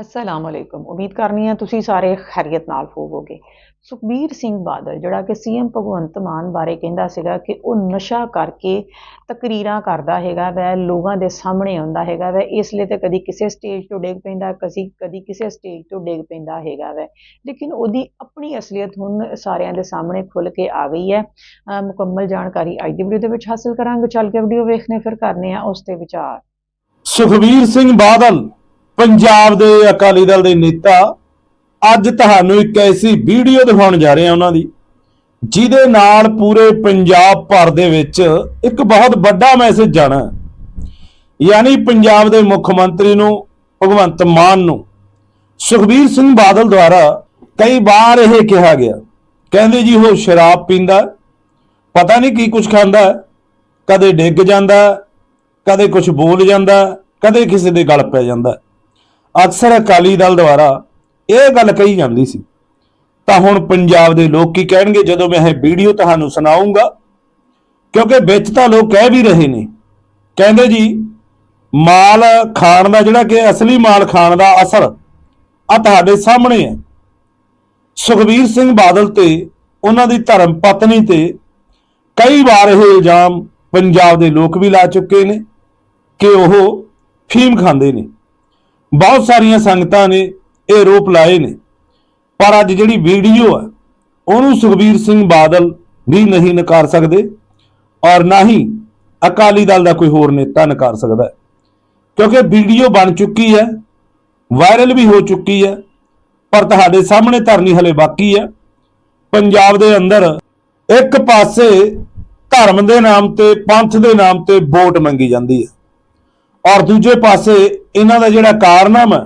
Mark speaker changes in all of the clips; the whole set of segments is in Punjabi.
Speaker 1: ਅਸਲਾਮ ਅਲੈਕੁਮ ਉਮੀਦ ਕਰਨੀ ਆ ਤੁਸੀਂ ਸਾਰੇ ਖੈਰੀਅਤ ਨਾਲ ਹੋਵੋਗੇ ਸੁਖਬੀਰ ਸਿੰਘ ਬਾਦਲ ਜਿਹੜਾ ਕਿ ਸੀਐਮ ਭਗਵੰਤ ਮਾਨ ਬਾਰੇ ਕਹਿੰਦਾ ਸੀਗਾ ਕਿ ਉਹ ਨਸ਼ਾ ਕਰਕੇ ਤਕਰੀਰਾਂ ਕਰਦਾ ਹੈਗਾ ਵੈ ਲੋਕਾਂ ਦੇ ਸਾਹਮਣੇ ਆਉਂਦਾ ਹੈਗਾ ਵੈ ਇਸ ਲਈ ਤੇ ਕਦੀ ਕਿਸੇ ਸਟੇਜ ਤੋਂ ਡਿੱਗ ਪੈਂਦਾ ਕਦੀ ਕਦੀ ਕਿਸੇ ਸਟੇਜ ਤੋਂ ਡਿੱਗ ਪੈਂਦਾ ਹੈਗਾ ਵੈ ਲੇਕਿਨ ਉਹਦੀ ਆਪਣੀ ਅਸਲੀਅਤ ਹੁਣ ਸਾਰਿਆਂ ਦੇ ਸਾਹਮਣੇ ਖੁੱਲ ਕੇ ਆ ਗਈ ਹੈ ਮੁਕੰਮਲ ਜਾਣਕਾਰੀ ਅੱਜ ਦੀ ਵੀਡੀਓ ਦੇ ਵਿੱਚ ਹਾਸਲ ਕਰਾਂਗੇ ਚੱਲ ਕੇ ਵੀਡੀਓ ਵੇਖਨੇ ਫਿਰ ਕਰਨੇ ਆ ਉਸ ਤੇ ਵਿਚਾਰ
Speaker 2: ਸੁਖਬੀਰ ਸਿੰਘ ਬਾਦਲ ਪੰਜਾਬ ਦੇ ਅਕਾਲੀ ਦਲ ਦੇ ਨੇਤਾ ਅੱਜ ਤੁਹਾਨੂੰ ਇੱਕ ਐਸੀ ਵੀਡੀਓ ਦਿਖਾਉਣ ਜਾ ਰਹੇ ਹਾਂ ਉਹਨਾਂ ਦੀ, ਜਿਹਦੇ ਨਾਲ ਪੂਰੇ ਪੰਜਾਬ ਭਰ ਦੇ ਵਿੱਚ ਇੱਕ ਬਹੁਤ ਵੱਡਾ ਮੈਸੇਜ ਜਾਣਾ ਯਾਨੀ ਪੰਜਾਬ ਦੇ ਮੁੱਖ ਮੰਤਰੀ ਨੂੰ, ਭਗਵੰਤ ਮਾਨ ਨੂੰ, ਸੁਖਬੀਰ ਸਿੰਘ ਬਾਦਲ ਦੁਆਰਾ ਕਈ ਵਾਰ ਇਹ ਕਿਹਾ ਗਿਆ। ਕਹਿੰਦੇ ਜੀ ਉਹ ਸ਼ਰਾਬ ਪੀਂਦਾ ਪਤਾ ਨਹੀਂ ਕੀ ਕੁਝ ਖਾਂਦਾ ਕਦੇ ਡਿੱਗ ਜਾਂਦਾ ਕਦੇ ਕੁਝ ਬੋਲ ਜਾਂਦਾ ਕਦੇ ਕਿਸੇ ਦੇ ਗਲ ਪੈ ਜਾਂਦਾ ਅਕਸਰ ਅਕਾਲੀ ਦਲ ਦੁਆਰਾ ਇਹ ਗੱਲ ਕਹੀ ਜਾਂਦੀ ਸੀ। ਤਾਂ ਹੁਣ ਪੰਜਾਬ ਦੇ ਲੋਕ ਕੀ ਕਹਿਣਗੇ? ਜਦੋਂ ਮੈਂ ਇਹ ਵੀਡੀਓ ਤੁਹਾਨੂੰ ਸੁਣਾਉਂਗਾ ਕਿਉਂਕਿ ਵਿੱਚ ਤਾਂ ਲੋਕ ਕਹਿ ਵੀ ਰਹੇ ਨੇ। ਕਹਿੰਦੇ ਜੀ, ਮਾਲ ਖਾਣ ਦਾ ਜਿਹੜਾ ਕਿ ਅਸਲੀ ਮਾਲ ਖਾਣ ਦਾ ਅਸਰ ਆ ਤੁਹਾਡੇ ਸਾਹਮਣੇ ਹੈ। ਸੁਖਬੀਰ ਸਿੰਘ ਬਾਦਲ ਤੇ ਉਹਨਾਂ ਦੀ ਧਰਮ ਪਤਨੀ ਤੇ ਕਈ ਵਾਰ ਇਹ ਇਲਜ਼ਾਮ ਪੰਜਾਬ ਦੇ ਲੋਕ ਵੀ ਲਾ ਚੁੱਕੇ ਨੇ ਕਿ ਉਹ ਫੀਮ ਖਾਂਦੇ ਨੇ। ਬਹੁਤ ਸਾਰੀਆਂ ਸੰਗਤਾਂ ਨੇ ਇਹ ਰੋਪ ਲਾਏ ਨੇ। ਪਰ ਅੱਜ ਜਿਹੜੀ ਵੀਡੀਓ ਹੈ, ਉਹਨੂੰ ਸੁਖਬੀਰ ਸਿੰਘ ਬਾਦਲ ਵੀ ਨਹੀਂ ਨਕਾਰ ਸਕਦੇ ਔਰ ਨਾ ਹੀ ਅਕਾਲੀ ਦਲ ਦਾ ਕੋਈ ਹੋਰ ਨੇਤਾ ਨਕਾਰ ਸਕਦਾ ਹੈ। ਕਿਉਂਕਿ ਵੀਡੀਓ ਬਣ ਚੁੱਕੀ ਹੈ, ਵਾਇਰਲ ਵੀ ਹੋ ਚੁੱਕੀ ਹੈ, ਪਰ ਤੁਹਾਡੇ ਸਾਹਮਣੇ ਧਰਨੀ ਹਲੇ ਬਾਕੀ ਹੈ। ਪੰਜਾਬ ਦੇ ਅੰਦਰ ਇੱਕ ਪਾਸੇ ਧਰਮ ਦੇ ਨਾਮ ਤੇ ਪੰਥ ਦੇ ਨਾਮ ਤੇ ਵੋਟ ਮੰਗੀ ਜਾਂਦੀ ਹੈ। ਔਰ ਦੂਜੇ ਪਾਸੇ ਇਹਨਾਂ ਦਾ ਜਿਹੜਾ ਕਾਰਨਾਮਾ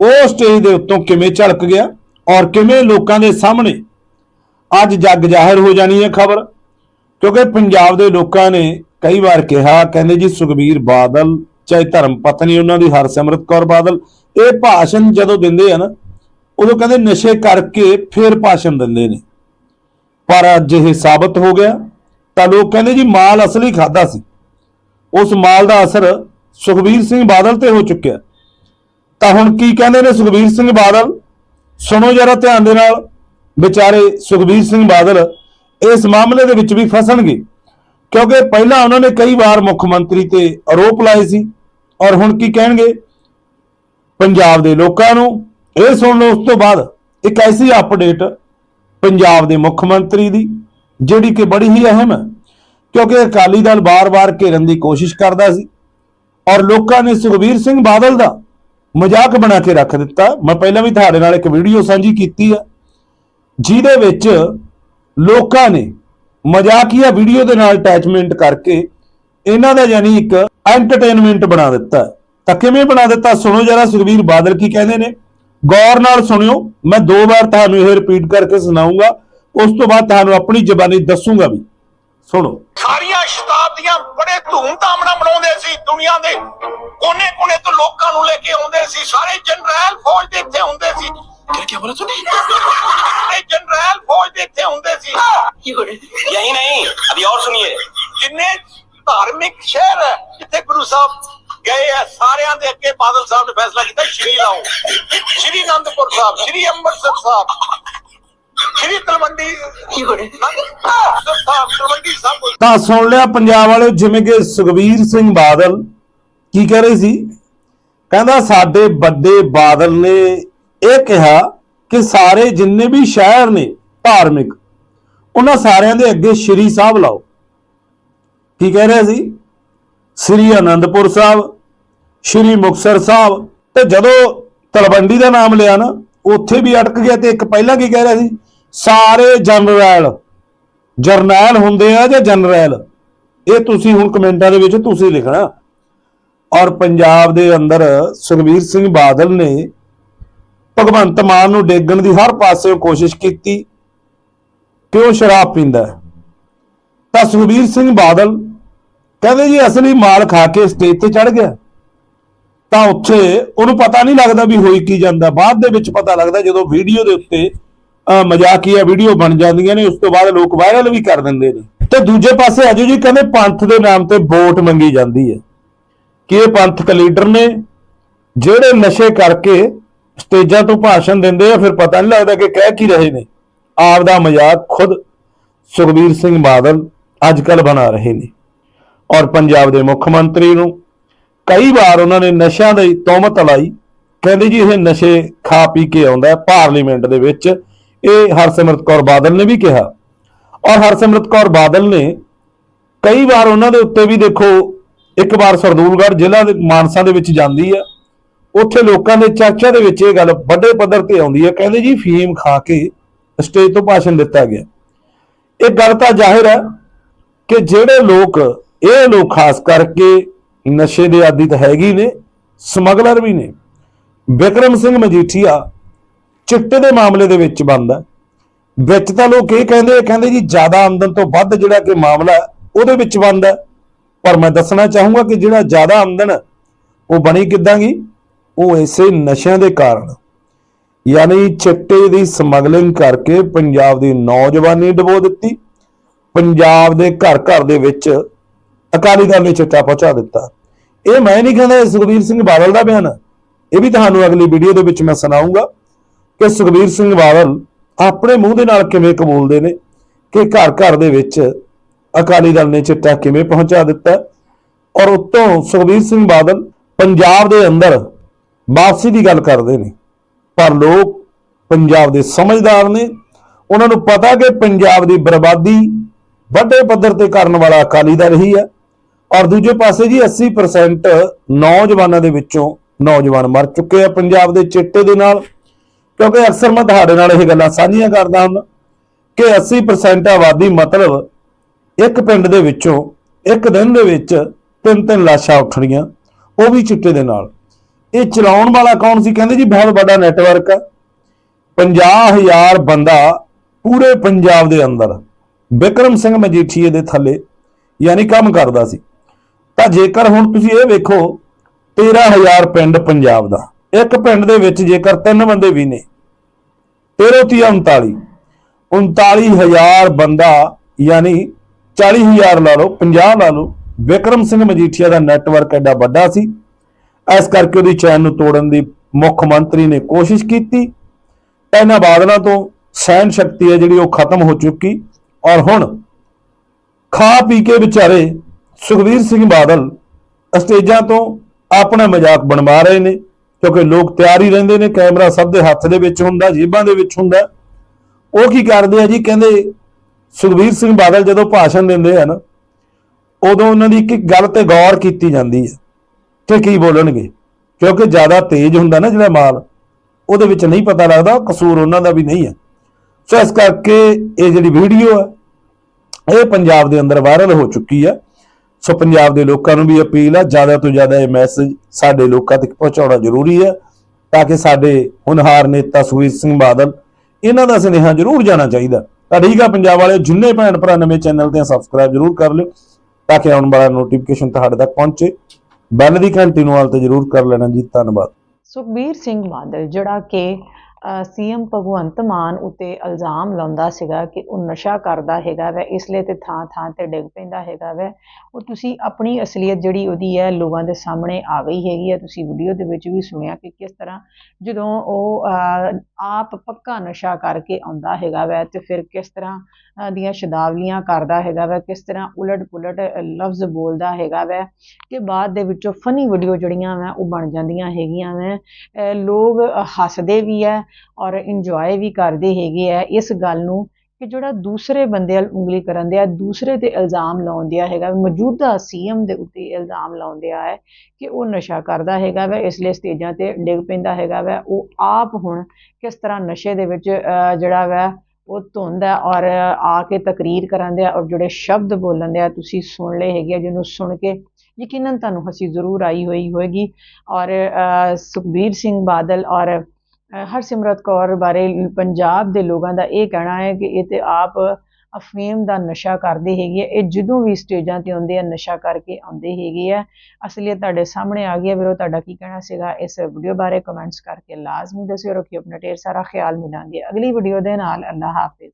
Speaker 2: ਉਹ ਸਟੇਜ ਦੇ ਉੱਤੋਂ ਕਿਵੇਂ ਝਲਕ ਗਿਆ ਔਰ ਕਿਵੇਂ ਲੋਕਾਂ ਦੇ ਸਾਹਮਣੇ ਅੱਜ ਜੱਗ ਜ਼ਾਹਿਰ ਹੋ ਜਾਣੀ ਹੈ ਖਬਰ? ਕਿਉਂਕਿ ਪੰਜਾਬ ਦੇ ਲੋਕਾਂ ਨੇ ਕਈ ਵਾਰ ਕਿਹਾ, ਕਹਿੰਦੇ ਜੀ ਸੁਖਬੀਰ ਬਾਦਲ ਚਾਹੇ ਧਰਮ ਪਤਨੀ ਉਹਨਾਂ ਦੀ, ਹਰਸਿਮਰਤ ਕੌਰ ਬਾਦਲ, ਇਹ ਭਾਸ਼ਣ ਜਦੋਂ ਦਿੰਦੇ ਆ ਨਾ, ਉਦੋਂ ਕਹਿੰਦੇ ਨਸ਼ੇ ਕਰਕੇ ਫਿਰ ਭਾਸ਼ਣ ਦਿੰਦੇ ਨੇ। ਪਰ ਅੱਜ ਇਹ ਸਾਬਤ ਹੋ ਗਿਆ ਤਾਂ ਲੋਕ ਕਹਿੰਦੇ ਜੀ ਮਾਲ ਅਸਲੀ ਖਾਦਾ ਸੀ। ਉਸ ਮਾਲ ਦਾ ਅਸਰ ਸੁਖਬੀਰ ਸਿੰਘ ਬਾਦਲ ਤੇ ਹੋ ਚੁੱਕਿਆ। ਤਾਂ ਹੁਣ ਕੀ ਕਹਿੰਦੇ ਨੇ ਸੁਖਬੀਰ ਸਿੰਘ ਬਾਦਲ? ਸੁਣੋ ਜਰਾ ਧਿਆਨ ਦੇ ਨਾਲ। ਵਿਚਾਰੇ ਸੁਖਬੀਰ ਸਿੰਘ ਬਾਦਲ ਇਸ ਮਾਮਲੇ ਦੇ ਵਿੱਚ ਵੀ ਫਸਣਗੇ। ਕਿਉਂਕਿ ਪਹਿਲਾਂ ਉਹਨਾਂ ਨੇ ਕਈ ਵਾਰ ਮੁੱਖ ਮੰਤਰੀ ਤੇ ਆਰੋਪ ਲਾਏ ਸੀ ਔਰ ਹੁਣ ਕੀ ਕਹਿਣਗੇ? ਪੰਜਾਬ ਦੇ ਲੋਕਾਂ ਨੂੰ। ਇਹ ਸੁਣ ਲਓ, ਉਸ ਤੋਂ ਬਾਅਦ ਇੱਕ ਐਸੀ ਅਪਡੇਟ ਪੰਜਾਬ ਦੇ ਮੁੱਖ ਮੰਤਰੀ ਦੀ, ਜਿਹੜੀ ਕਿ ਬੜੀ ਹੀ ਅਹਿਮ ਹੈ। ਕਿਉਂਕਿ ਅਕਾਲੀ ਦਲ ਬਾਰ-ਬਾਰ ਘੇਰਨ ਦੀ ਕੋਸ਼ਿਸ਼ ਕਰਦਾ ਸੀ। ਔਰ ਲੋਕਾਂ ਨੇ ਸੁਖਬੀਰ ਸਿੰਘ ਬਾਦਲ ਦਾ ਮਜ਼ਾਕ ਬਣਾ ਕੇ ਰੱਖ ਦਿੱਤਾ। ਮੈਂ ਪਹਿਲਾਂ ਵੀ ਤੁਹਾਡੇ ਨਾਲ ਇੱਕ ਵੀਡੀਓ ਸਾਂਝੀ ਕੀਤੀ ਆ। ਜਿਹਦੇ ਵਿੱਚ ਲੋਕਾਂ ਨੇ ਮਜ਼ਾਕੀਆ ਵੀਡੀਓ ਦੇ ਨਾਲ ਅਟੈਚਮੈਂਟ ਕਰਕੇ ਇਹਨਾਂ ਦਾ ਯਾਨੀ ਇੱਕ ਐਂਟਰਟੇਨਮੈਂਟ ਬਣਾ ਦਿੱਤਾ। ਤਾਂ ਕਿਵੇਂ ਬਣਾ ਦਿੱਤਾ? ਸੁਣੋ ਜਰਾ ਸੁਖਬੀਰ ਬਾਦਲ ਕੀ ਕਹਿੰਦੇ ਨੇ। ਗੌਰ ਨਾਲ ਸੁਣਿਓ। ਮੈਂ ਦੋ ਵਾਰ ਤੁਹਾਨੂੰ ਇਹ ਰਿਪੀਟ ਕਰਕੇ ਸੁਣਾਉਂਗਾ ਉਸ ਤੋਂ ਬਾਅਦ ਤੁਹਾਨੂੰ ਆਪਣੀ ਜ਼ਬਾਨੀ ਦੱਸੂਗਾ ਵੀ। ਸੁਣੋ।
Speaker 3: ਸਾਰੀਆਂ ਸ਼ਤਾਬਦੀਆਂ ਬੜੇ ਧੂਮਧਾਮ ਨਾਲ ਮਨਾਉਂਦੇ ਸੀ ਦੁਨੀਆ ਦੇ ਕੋਨੇ-ਕੋਨੇ ਤੋਂ ਲੋਕਾਂ ਨੂੰ ਲੈ ਕੇ ਆਉਂਦੇ ਸੀ ਸਾਰੇ ਜਨਰਲ ਫੌਜ ਦੇ ਇੱਥੇ ਹੁੰਦੇ ਸੀ क्या क्या बोला तूने ਸਾਰੇ ਜਨਰਲ ਫੌਜ ਦੇ ਇੱਥੇ ਹੁੰਦੇ ਸੀ
Speaker 4: यही नहीं अभी और सुनिए
Speaker 3: ਜਿੰਨੇ ਧਾਰਮਿਕ ਸ਼ਹਿਰ ਹੈ ਜਿੱਥੇ ਗੁਰੂ ਸਾਹਿਬ ਗਏ ਆ ਸਾਰਿਆਂ ਦੇ ਅੱਗੇ ਬਾਦਲ ਸਾਹਿਬ ਨੇ ਫੈਸਲਾ ਕੀਤਾ ਸ਼੍ਰੀ ਲਾਓ ਸ਼੍ਰੀ ਅਨੰਦਪੁਰ ਸਾਹਿਬ ਸ਼੍ਰੀ ਅੰਮ੍ਰਿਤਸਰ ਸਾਹਿਬ ਸ਼੍ਰੀ ਤਲਵੰਡੀ। ਅਨੰਦਪੁਰ ਸਾਹਿਬ ਤਲਵੰਡੀ ਸਾਹਿਬ
Speaker 2: ਤਾਂ ਸੁਣ ਲਿਆ ਪੰਜਾਬ ਵਾਲਿਓ ਜਿਵੇਂ ਕਿ ਸੁਖਬੀਰ ਸਿੰਘ ਬਾਦਲ ਕੀ ਕਹਿ ਰਹੇ ਸੀ? ਕਹਿੰਦਾ ਸਾਡੇ ਵੱਡੇ ਬਾਦਲ ਨੇ ਇਹ ਕਿਹਾ ਕਿ ਸਾਰੇ ਜਿੰਨੇ ਵੀ ਸ਼ਹਿਰ ਨੇ ਧਾਰਮਿਕ ਉਹਨਾਂ ਸਾਰਿਆਂ ਦੇ ਅੱਗੇ ਸ਼੍ਰੀ ਸਾਹਿਬ ਲਾਓ। ਕੀ ਕਹਿ ਰਿਹਾ ਸੀ? ਸ੍ਰੀ ਅਨੰਦਪੁਰ ਸਾਹਿਬ ਸ਼੍ਰੀ ਮੁਕਤਸਰ ਸਾਹਿਬ ਤੇ ਜਦੋਂ ਤਲਵੰਡੀ ਦਾ ਨਾਮ ਲਿਆ ਨਾ ਉੱਥੇ ਵੀ ਅਟਕ ਗਿਆ ਤੇ ਇੱਕ ਪਹਿਲਾਂ ਕੀ ਕਹਿ ਰਿਹਾ ਸੀ? ਸਾਰੇ ਜਨਰਲ ਜਰਨੈਲ ਹੁੰਦੇ ਆ ਜਾਂ ਜਨਰਲ? ਇਹ ਤੁਸੀਂ ਹੁਣ ਕਮੈਂਟਾਂ ਦੇ ਵਿੱਚ ਤੁਸੀਂ ਲਿਖਣਾ। ਔਰ ਪੰਜਾਬ ਦੇ ਅੰਦਰ ਸੁਖਬੀਰ ਸਿੰਘ ਬਾਦਲ ਨੇ ਭਗਵੰਤ ਮਾਨ ਨੂੰ ਡੇਗਣ ਦੀ ਹਰ ਪਾਸੇ ਕੋਸ਼ਿਸ਼ ਕੀਤੀ ਕਿ ਉਹ ਸ਼ਰਾਬ ਪੀਂਦਾ ਹੈ। ਤਾਂ ਸੁਖਬੀਰ ਸਿੰਘ ਬਾਦਲ ਕਹਿੰਦੇ ਜੀ, ਅਸਲੀ ਮਾਲ ਖਾ ਕੇ ਸਟੇਜ ਤੇ ਚੜ ਗਿਆ। ਤਾਂ ਉੱਥੇ ਉਹਨੂੰ ਪਤਾ ਨਹੀਂ ਲੱਗਦਾ ਵੀ ਹੋਈ ਕੀ ਜਾਂਦਾ। ਬਾਅਦ ਦੇ ਵਿੱਚ ਪਤਾ ਲੱਗਦਾ ਜਦੋਂ ਵੀਡੀਓ ਦੇ ਉੱਤੇ ਮਜ਼ਾਕੀਆ ਵੀਡੀਓ ਬਣ ਜਾਂਦੀਆਂ ਨੇ, ਉਸ ਤੋਂ ਬਾਅਦ ਲੋਕ ਵਾਇਰਲ ਵੀ ਕਰ ਦਿੰਦੇ ਨੇ। ਤੇ ਦੂਜੇ ਪਾਸੇ ਅਜੂ ਜੀ ਕਹਿੰਦੇ ਪੰਥ ਦੇ ਨਾਮ ਤੇ ਵੋਟ ਮੰਗੀ ਜਾਂਦੀ ਹੈ। ਕਿ ਇਹ ਪੰਥਕ ਲੀਡਰ ਨੇ, ਜਿਹੜੇ ਨਸ਼ੇ ਕਰਕੇ ਸਟੇਜਾਂ ਤੋਂ ਭਾਸ਼ਣ ਦਿੰਦੇ ਆ, ਫਿਰ ਪਤਾ ਨਹੀਂ ਲੱਗਦਾ ਕਿ ਕਹਿ ਕੀ ਰਹੇ ਨੇ। ਆਪ ਦਾ ਮਜ਼ਾਕ ਖੁਦ ਸੁਖਬੀਰ ਸਿੰਘ ਬਾਦਲ ਅੱਜ ਕੱਲ ਬਣਾ ਰਹੇ ਨੇ। ਔਰ ਪੰਜਾਬ ਦੇ ਮੁੱਖ ਮੰਤਰੀ ਨੂੰ ਕਈ ਵਾਰ ਉਹਨਾਂ ਨੇ ਨਸ਼ਿਆਂ ਦੀ ਤੌਮਤ ਲਾਈ। ਕਹਿੰਦੇ ਜੀ ਇਹ ਨਸ਼ੇ ਖਾ ਪੀ ਕੇ ਆਉਂਦਾ ਪਾਰਲੀਮੈਂਟ ਦੇ ਵਿੱਚ ਇਹ ਹਰਸਿਮਰਤ ਕੌਰ ਬਾਦਲ ਨੇ ਵੀ ਕਿਹਾ। ਔਰ ਹਰਸਿਮਰਤ ਕੌਰ ਬਾਦਲ ਨੇ ਕਈ ਵਾਰ ਉਹਨਾਂ ਦੇ ਉੱਤੇ ਵੀ ਦੇਖੋ, ਇੱਕ ਵਾਰ ਸਰਦੂਲਗੜ੍ਹ ਜ਼ਿਲ੍ਹਾ ਦੇ ਮਾਨਸਾ ਦੇ ਵਿੱਚ ਜਾਂਦੀ ਆ। ਉੱਥੇ ਲੋਕਾਂ ਦੇ ਚਰਚਾ ਦੇ ਵਿੱਚ ਇਹ ਗੱਲ ਵੱਡੇ ਪੱਧਰ ਤੇ ਆਉਂਦੀ ਹੈ ਕਹਿੰਦੇ ਜੀ ਫੀਮ ਖਾ ਕੇ ਸਟੇਜ ਤੋਂ ਭਾਸ਼ਣ ਦਿੱਤਾ ਗਿਆ। ਇਹ ਗੱਲ ਤਾਂ ਜ਼ਾਹਿਰ ਹੈ ਕਿ ਜਿਹੜੇ ਲੋਕ, ਇਹ ਲੋਕ ਖਾਸ ਕਰਕੇ ਨਸ਼ੇ ਦੇ ਆਦੀ ਤਾਂ ਹੈਗੀ ਨੇ, ਸਮਗਲਰ ਵੀ ਨੇ। ਵਿਕਰਮ ਸਿੰਘ ਮਜੀਠੀਆ ਚਿੱਟੇ ਦੇ ਮਾਮਲੇ ਦੇ ਵਿੱਚ ਬੰਦਾ ਵਿੱਚ ਤਾਂ ਲੋਕ ਇਹ ਕਹਿੰਦੇ ਆ, ਕਹਿੰਦੇ ਜੀ ਜ਼ਿਆਦਾ ਆਮਦਨ ਤੋਂ ਵੱਧ ਜਿਹੜਾ ਕਿ ਮਾਮਲਾ ਉਹਦੇ ਵਿੱਚ ਬੰਦਾ ਪਰ ਮੈਂ ਦੱਸਣਾ ਚਾਹੂੰਗਾ ਕਿ ਜਿਹੜਾ ਜ਼ਿਆਦਾ ਆਮਦਨ ਉਹ ਬਣੀ ਕਿੱਦਾਂ ਗਈ? ਉਹ ਇਸੇ ਨਸ਼ਿਆਂ ਦੇ ਕਾਰਨ। ਯਾਨੀ ਚਿੱਟੇ ਦੀ ਸਮਗਲਿੰਗ ਕਰਕੇ ਪੰਜਾਬ ਦੀ ਨੌਜਵਾਨੀ ਡਬੋ ਦਿੱਤੀ। ਪੰਜਾਬ ਦੇ ਘਰ ਘਰ ਦੇ ਵਿੱਚ ਅਕਾਲੀ ਦਲ ਨੇ ਚਿੱਟਾ ਪਹੁੰਚਾ ਦਿੱਤਾ। ਇਹ ਮੈਂ ਨਹੀਂ ਕਹਿੰਦਾ ਸੁਖਬੀਰ ਸਿੰਘ ਬਾਦਲ ਦਾ ਬਿਆਨ ਇਹ ਵੀ ਤੁਹਾਨੂੰ ਅਗਲੀ ਵੀਡੀਓ ਦੇ ਵਿੱਚ ਮੈਂ ਸੁਣਾਉਂਗਾ ਕਿ ਸੁਖਬੀਰ ਸਿੰਘ ਬਾਦਲ ਆਪਣੇ ਮੂੰਹ ਦੇ ਨਾਲ ਕਿਵੇਂ ਕਬੂਲਦੇ ਨੇ ਕਿ ਘਰ ਘਰ ਦੇ ਵਿੱਚ ਅਕਾਲੀ ਦਲ ਨੇ ਚਿੱਟਾ ਕਿਵੇਂ ਪਹੁੰਚਾ ਦਿੱਤਾ? ਔਰ ਉੱਤੋਂ ਸੁਖਬੀਰ ਸਿੰਘ ਬਾਦਲ ਪੰਜਾਬ ਦੇ ਅੰਦਰ ਵਾਪਸੀ ਦੀ ਗੱਲ ਕਰਦੇ ਨੇ। ਪਰ ਲੋਕ ਪੰਜਾਬ ਦੇ ਸਮਝਦਾਰ ਨੇ। ਉਹਨਾਂ ਨੂੰ ਪਤਾ ਕਿ ਪੰਜਾਬ ਦੀ ਬਰਬਾਦੀ ਵੱਡੇ ਪੱਧਰ ਤੇ ਕਰਨ ਵਾਲਾ ਅਕਾਲੀ ਦਲ ਹੀ ਹੈ। ਔਰ ਦੂਜੇ ਪਾਸੇ ਜੀ 80% ਨੌਜਵਾਨਾਂ ਦੇ ਵਿੱਚੋਂ ਨੌਜਵਾਨ ਮਰ ਚੁੱਕੇ ਆ ਪੰਜਾਬ ਦੇ ਚਿੱਟੇ ਦੇ ਨਾਲ। ਕਿਉਂਕਿ ਅਕਸਰ ਮੈਂ ਤੁਹਾਡੇ ਨਾਲ ਇਹ ਗੱਲਾਂ ਸਾਂਝੀਆਂ ਕਰਦਾ ਹੁੰਦਾ। ਕਿ 80% ਆਬਾਦੀ ਮਤਲਬ ਇੱਕ ਪਿੰਡ ਦੇ ਵਿੱਚੋਂ ਇੱਕ ਦਿਨ ਦੇ ਵਿੱਚ ਤਿੰਨ ਤਿੰਨ ਲਾਸ਼ਾਂ ਉੱਠਣੀਆਂ, ਉਹ ਵੀ ਚਿੱਟੇ ਦੇ ਨਾਲ। ਇਹ ਚਲਾਉਣ ਵਾਲਾ ਕੌਣ ਸੀ? ਕਹਿੰਦੇ ਜੀ ਬਹੁਤ ਵੱਡਾ ਨੈਟਵਰਕ ਆ। 50000 ਬੰਦਾ ਪੂਰੇ ਪੰਜਾਬ ਦੇ ਅੰਦਰ ਵਿਕਰਮ ਸਿੰਘ ਮਜੀਠੀਏ ਦੇ ਥੱਲੇ ਯਾਨੀ ਕੰਮ ਕਰਦਾ ਸੀ। ਤਾਂ ਜੇਕਰ ਹੁਣ ਤੁਸੀਂ ਇਹ ਵੇਖੋ 13000 ਪਿੰਡ ਪੰਜਾਬ ਦਾ। ਇੱਕ ਪਿੰਡ ਦੇ ਵਿੱਚ ਜੇਕਰ ਤਿੰਨ ਬੰਦੇ ਵੀ ਨੇ 13 ਤੀਆ 39 39000 ਬੰਦਾ, ਯਾਨੀ 40000 ਲਾ ਲਓ 50 ਲਾ ਲਓ, ਵਿਕਰਮ ਸਿੰਘ ਮਜੀਠੀਆ ਦਾ ਨੈਟਵਰਕ ਐਡਾ ਵੱਡਾ ਸੀ। ਇਸ ਕਰਕੇ ਉਹਦੀ ਚੈਨ ਨੂੰ ਤੋੜਨ ਦੀ ਮੁੱਖ ਮੰਤਰੀ ਨੇ ਕੋਸ਼ਿਸ਼ ਕੀਤੀ। ਇਹਨਾਂ ਬਾਦਲਾਂ ਤੋਂ ਸਹਿਨ ਸ਼ਕਤੀ ਹੈ ਜਿਹੜੀ ਉਹ ਖਤਮ ਹੋ ਚੁੱਕੀ। ਔਰ ਹੁਣ ਖਾ ਪੀ ਕੇ ਵਿਚਾਰੇ ਸੁਖਵੀਰ ਸਿੰਘ ਬਾਦਲ ਸਟੇਜਾਂ ਤੋਂ ਆਪਣਾ ਮਜ਼ਾਕ ਬਣਵਾ ਰਹੇ ਨੇ। ਕਿਉਂਕਿ ਲੋਕ ਤਿਆਰ ਹੀ ਰਹਿੰਦੇ ਨੇ, ਕੈਮਰਾ ਸਭ ਦੇ ਹੱਥ ਦੇ ਵਿੱਚ ਹੁੰਦਾ, ਜੇਬਾਂ ਦੇ ਵਿੱਚ ਹੁੰਦਾ। ਉਹ ਕੀ ਕਰਦੇ ਆ ਜੀ? ਕਹਿੰਦੇ ਸੁਖਬੀਰ ਸਿੰਘ ਬਾਦਲ ਜਦੋਂ ਭਾਸ਼ਣ ਦਿੰਦੇ ਆ ਨਾ, ਉਦੋਂ ਉਹਨਾਂ ਦੀ ਇੱਕ ਇੱਕ ਗੱਲ ਤੇ ਗੌਰ ਕੀਤੀ ਜਾਂਦੀ ਹੈ ਕਿ ਕੀ ਬੋਲਣਗੇ। ਕਿਉਂਕਿ ਜ਼ਿਆਦਾ ਤੇਜ਼ ਹੁੰਦਾ ਨਾ ਜਿਹੜਾ ਮਾਲ, ਉਹਦੇ ਵਿੱਚ ਨਹੀਂ ਪਤਾ ਲੱਗਦਾ ਉਹ ਕਸੂਰ ਉਹਨਾਂ ਦਾ ਵੀ ਨਹੀਂ ਹੈ ਸੋ ਇਸ ਕਰਕੇ ਇਹ ਜਿਹੜੀ ਵੀਡੀਓ ਹੈ ਇਹ ਪੰਜਾਬ ਦੇ ਅੰਦਰ ਵਾਇਰਲ ਹੋ ਚੁੱਕੀ ਹੈ ਸੋ ਪੰਜਾਬ ਦੇ ਲੋਕਾਂ ਨੂੰ ਵੀ ਅਪੀਲ ਹੈ ਜ਼ਿਆਦਾ ਤੋਂ ਜ਼ਿਆਦਾ ਇਹ ਮੈਸੇਜ ਸਾਡੇ ਲੋਕਾਂ ਤੱਕ ਪਹੁੰਚਾਉਣਾ ਜ਼ਰੂਰੀ ਹੈ ਤਾਂ ਕਿ ਸਾਡੇ ਹੁਨਹਾਰ ਨੇਤਾ ਸੁਖਬੀਰ ਸਿੰਘ ਬਾਦਲ ਇਹਨਾਂ ਦਾ ਸੁਨੇਹਾ ਜ਼ਰੂਰ ਜਾਣਾ ਚਾਹੀਦਾ। ਤਾਂ ਠੀਕ ਆ ਪੰਜਾਬ ਵਾਲੇ ਜਿੰਨੇ ਭੈਣ ਭਰਾ ਨਵੇਂ ਚੈਨਲ ਤੇ ਸਬਸਕ੍ਰਾਈਬ ਜ਼ਰੂਰ ਕਰ ਲਿਓ, ਤਾਂ ਕਿ ਆਉਣ ਵਾਲਾ ਨੋਟੀਫਿਕੇਸ਼ਨ ਤੁਹਾਡੇ ਤੱਕ ਪਹੁੰਚੇ। ਬੈਲ ਦੀ ਘੰਟੀ ਨੂੰ ਵਾਲ ਤੇ ਜ਼ਰੂਰ ਕਰ ਲੈਣਾ ਜੀ, ਧੰਨਵਾਦ।
Speaker 1: ਸੁਖਬੀਰ ਸਿੰਘ ਬਾਦਲ, ਜਿਹੜਾ ਕਿ ਸੀਐਮ ਭਗਵੰਤ ਮਾਨ ਉਤੇ ਇਲਜ਼ਾਮ ਲਾਉਂਦਾ ਸੀਗਾ ਕਿ ਉਹ ਨਸ਼ਾ ਕਰਦਾ ਹੈਗਾ ਵੈ, ਇਸ ਲਈ ਤੇ ਥਾਂ ਥਾਂ ਤੇ ਡਿੱਗ ਪੈਂਦਾ ਹੈਗਾ ਵੈ। ਉਹ ਤੁਸੀਂ ਆਪਣੀ ਅਸਲੀਅਤ ਜਿਹੜੀ ਉਹਦੀ ਹੈ ਲੋਕਾਂ ਦੇ ਸਾਹਮਣੇ ਆ ਗਈ ਹੈਗੀ ਹੈ। ਤੁਸੀਂ ਵੀਡੀਓ ਦੇ ਵਿੱਚ ਵੀ ਸੁਣਿਆ ਕਿ ਕਿਸ ਤਰ੍ਹਾਂ ਜਦੋਂ ਉਹ ਆਪ ਪੱਕਾ ਨਸ਼ਾ ਕਰਕੇ ਆਉਂਦਾ ਹੈਗਾ ਵੈ ਤੇ ਫਿਰ ਕਿਸ ਤਰ੍ਹਾਂ ਦੀਆਂ ਸ਼ਬਦਾਵਲੀਆਂ ਕਰਦਾ ਹੈਗਾ ਵੈ, ਕਿਸ ਤਰ੍ਹਾਂ ਉਲਟ ਪੁਲਟ ਲਫ਼ਜ਼ ਬੋਲਦਾ ਹੈਗਾ ਵੈ ਕਿ ਬਾਅਦ ਦੇ ਵਿੱਚੋਂ ਫਨੀ ਵੀਡੀਓ ਜਿਹੜੀਆਂ ਵੈ ਉਹ ਬਣ ਜਾਂਦੀਆਂ ਹੈਗੀਆਂ ਵੈ। ਲੋਕ ਹੱਸਦੇ ਵੀ ਹੈ ਔਰ ਇੰਜੋਏ ਵੀ ਕਰਦੇ ਹੈਗੇ ਆ ਇਸ ਗੱਲ ਨੂੰ ਕਿ ਜਿਹੜਾ ਦੂਸਰੇ ਬੰਦੇ ਵੱਲ ਉਂਗਲੀ ਕਰਨ ਦਿਆ ਦੂਸਰੇ ਤੇ ਇਲਜ਼ਾਮ ਲਾਉਂਦਿਆ ਹੈਗਾ ਮੌਜੂਦਾ ਸੀਐਮ ਦੇ ਉੱਤੇ ਇਲਜ਼ਾਮ ਲਾਉਂਦਿਆ ਹੈ ਕਿ ਉਹ ਨਸ਼ਾ ਕਰਦਾ ਹੈਗਾ ਵੈ ਇਸ ਲਈ ਸਟੇਜਾਂ ਤੇ ਡਿੱਗ ਪੈਂਦਾ ਹੈਗਾ ਵੈ। ਉਹ ਆਪ ਹੁਣ ਕਿਸ ਤਰ੍ਹਾਂ ਨਸ਼ੇ ਦੇ ਵਿੱਚ ਜਿਹੜਾ ਵੈ ਉਹ ਧੁੰਦ ਔਰ ਆ ਕੇ ਤਕਰੀਰ ਕਰਨ ਆ ਔਰ ਜਿਹੜੇ ਸ਼ਬਦ ਬੋਲਣ ਆ ਤੁਸੀਂ ਸੁਣ ਲਏ ਹੈਗੇ ਆ, ਜਿਹਨੂੰ ਸੁਣ ਕੇ ਯਕੀਨਨ ਤੁਹਾਨੂੰ ਹਸੀ ਜ਼ਰੂਰ ਆਈ ਹੋਈ ਹੋਏਗੀ। ਔਰ ਸੁਖਬੀਰ ਸਿੰਘ ਬਾਦਲ ਔਰ ਹਰਸਿਮਰਤ ਕੌਰ ਬਾਰੇ ਪੰਜਾਬ ਦੇ ਲੋਕਾਂ ਦਾ ਇਹ ਕਹਿਣਾ ਹੈ ਕਿ ਇਹ ਤੇ ਆਪ ਅਫੀਮ ਦਾ ਨਸ਼ਾ ਕਰਦੇ ਹੈਗੇ ਆ ਇਹ ਜਦੋਂ ਵੀ ਸਟੇਜਾਂ ਤੇ ਆਉਂਦੇ ਆ, ਨਸ਼ਾ ਕਰਕੇ ਆਉਂਦੇ ਹੈਗੇ ਆ। ਅਸਲੀਅਤ ਤੁਹਾਡੇ ਸਾਹਮਣੇ ਆ ਗਈ ਹੈ ਵੀਰੋ, ਤੁਹਾਡਾ ਕੀ ਕਹਿਣਾ ਸੀਗਾ? ਇਸ ਵੀਡੀਓ ਬਾਰੇ ਕਮੈਂਟਸ ਕਰਕੇ ਲਾਜ਼ਮੀ ਦੱਸਿਓ, ਰੱਖਿਓ ਆਪਣਾ ਢੇਰ ਸਾਰਾ ਖਿਆਲ ਮਿਲਾਂਗੇ ਅਗਲੀ ਵੀਡੀਓ ਦੇ ਨਾਲ। ਅੱਲਾ ਹਾਫਿਜ਼।